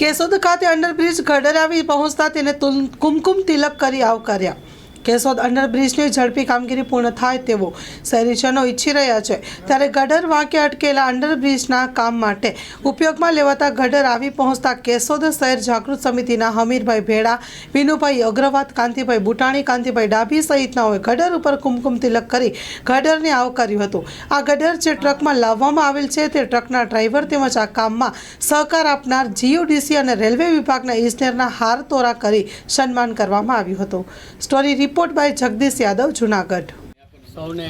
કેશોદ ખાતે અંડરબ્રિજ ગડર આવી પહોંચતા તેને કુમકુમ તિલક કરી આવકાર્યા. કેશોદ અંડરબ્રિજની ઝડપી કામગીરી પૂર્ણ થાય તેવો શહેરીજનો ઈચ્છી રહ્યા છે. ત્યારે ગઢર વાંકે અટકેલા અંડરબ્રિજના કામ માટે ઉપયોગમાં લેવાતા ગઢર આવી પહોંચતા કેશોદ શહેર જાગૃત સમિતિના હમીરભાઈ ભેડા, વિનુભાઈ અગ્રવાત, કાંતિભાઈ બુટાણી, કાંતિભાઈ ડાભી સહિતનાઓએ ગઢર ઉપર કુમકુમ તિલક કરી ગડરને આવકાર્યું હતું. આ ગઢર જે ટ્રકમાં લાવવામાં આવેલ છે તે ટ્રકના ડ્રાઈવર તેમજ આ કામમાં સહકાર આપનાર જીયુડીસી અને રેલવે વિભાગના ઇજનેરના હાર તોરા કરી સન્માન કરવામાં આવ્યું હતું. Story report by Jagdish Yadav, Junagadh. સૌને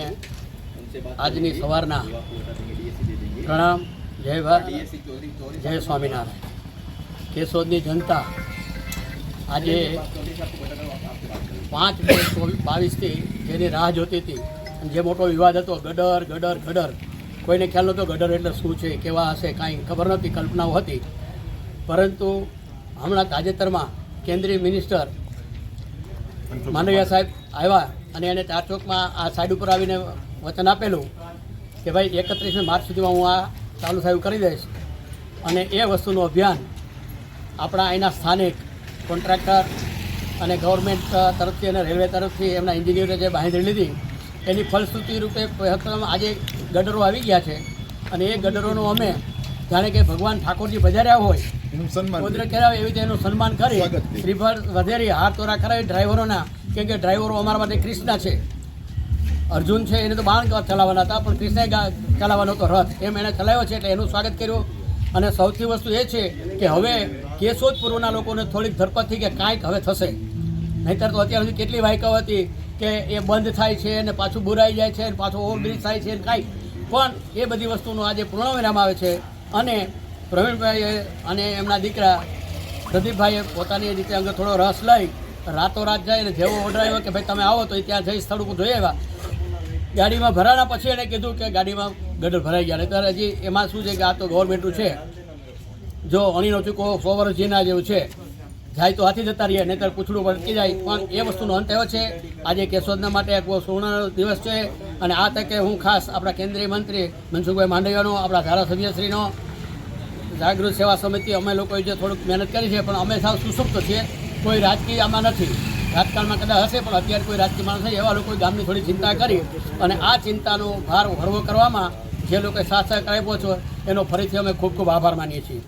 આજની સવારના પ્રણામ. જય ભારત. જય સ્વામિનારાયણ. કેશોદની જનતા આજે પાંચ બે બાવીસથી જેની રાહ જોતી હતી જે મોટો વિવાદ હતો, ગડર ગડર ગડર. કોઈને ખ્યાલ નહોતો ગડર એટલે શું છે, કેવા હશે, કાંઈ ખબર નહોતી, કલ્પનાઓ હતી. પરંતુ હમણાં તાજેતરમાં કેન્દ્રીય મિનિસ્ટર માનવીયા સાહેબ આવ્યા અને એને ચાર ચોકમાં આ સાઈડ ઉપર આવીને વચન આપેલું કે ભાઈ એકત્રીસમી માર્ચ સુધીમાં હું આ ચાલુ સાહેબ કરી દઈશ. અને એ વસ્તુનું અભિયાન આપણા અહીંના સ્થાનિક કોન્ટ્રાક્ટર અને ગવર્મેન્ટ તરફથી અને રેલવે તરફથી એમના એન્જિનિયરે જે બાંધી લીધી એની ફલશ્રુતિ રૂપે આજે ગડરો આવી ગયા છે. અને એ ગડરોનું અમે જાણે કે ભગવાન ઠાકોરજી બજાર્યા હોય એનું સન્માન ગોદરે કરાવે એવી રીતે એનું સન્માન કરી. શ્રીફળ વધેરી હાર તોરા કરાવી ડ્રાઈવરોના કેમ કે ડ્રાઈવરો અમારા માટે કૃષ્ણ છે. અર્જુન છે એને તો બાણ ચલાવવાના હતા પણ કૃષ્ણે ચલાવવાનો હતો રથ. એમ એને ચલાવ્યો છે એટલે એનું સ્વાગત કર્યું. અને સૌથી વસ્તુ એ છે કે હવે કેશોદ પૂર્વના લોકોને થોડીક ધરપત થઈ કે કાંઈક હવે થશે. નહીંતર તો અત્યાર સુધી કેટલી વાયકાઓ હતી કે એ બંધ થાય છે અને પાછું બુરાઈ જાય છે અને પાછું ઓવરબ્રિજ થાય છે કાંઈ. પણ એ બધી વસ્તુનું આજે પૂર્ણ વિરામ આવે છે. અને પ્રવીણભાઈએ અને એમના દીકરા પ્રદીપભાઈએ પોતાની રીતે અંગે થોડો રસ લઈ રાતોરાત જાય અને જેવો ઓર્ડર આવ્યો કે, ભાઈ, તમે આવો તો ત્યાં જઈ સ્થળ ઉપર જોઈ આવ્યા. ગાડીમાં ભરાના પછી એને કીધું કે, ગાડીમાં ગટર ભરાઈ ગયા. નહીંતર હજી એમાં શું છે કે, આ તો ગવર્મેન્ટનું છે. જો અણીનો ચૂકો સો વર્ષ જીના જેવું છે. જાય તો હાથી જતા રહીએ, નહીંતર પૂછડું પડકી જાય. પણ એ વસ્તુનો અંત થયો છે, આજે કેશોદના માટે એક સુવર્ણ દિવસ છે. અને આ તકે હું ખાસ આપણા કેન્દ્રીય મંત્રી મનસુખભાઈ માંડવિયાનો, આપણા ધારાસભ્યશ્રીનો જાગૃત સેવા સમિતિ, અમે લોકોએ જે થોડુંક મહેનત કરી છે, પણ અમે સાવ સુસુપ્ત છીએ. કોઈ રાજકીય આમાં નથી. રાજકારણમાં કદાચ હશે, પણ અત્યારે કોઈ રાજકીય માણસ નથી એવા લોકોએ ગામની થોડી ચિંતા કરી અને આ ચિંતાનો ભાર હળવો કરવામાં જે લોકોએ સાથ સહકાર આપ્યો છો, એનો ફરીથી અમે ખૂબ ખૂબ આભાર માનીએ છીએ.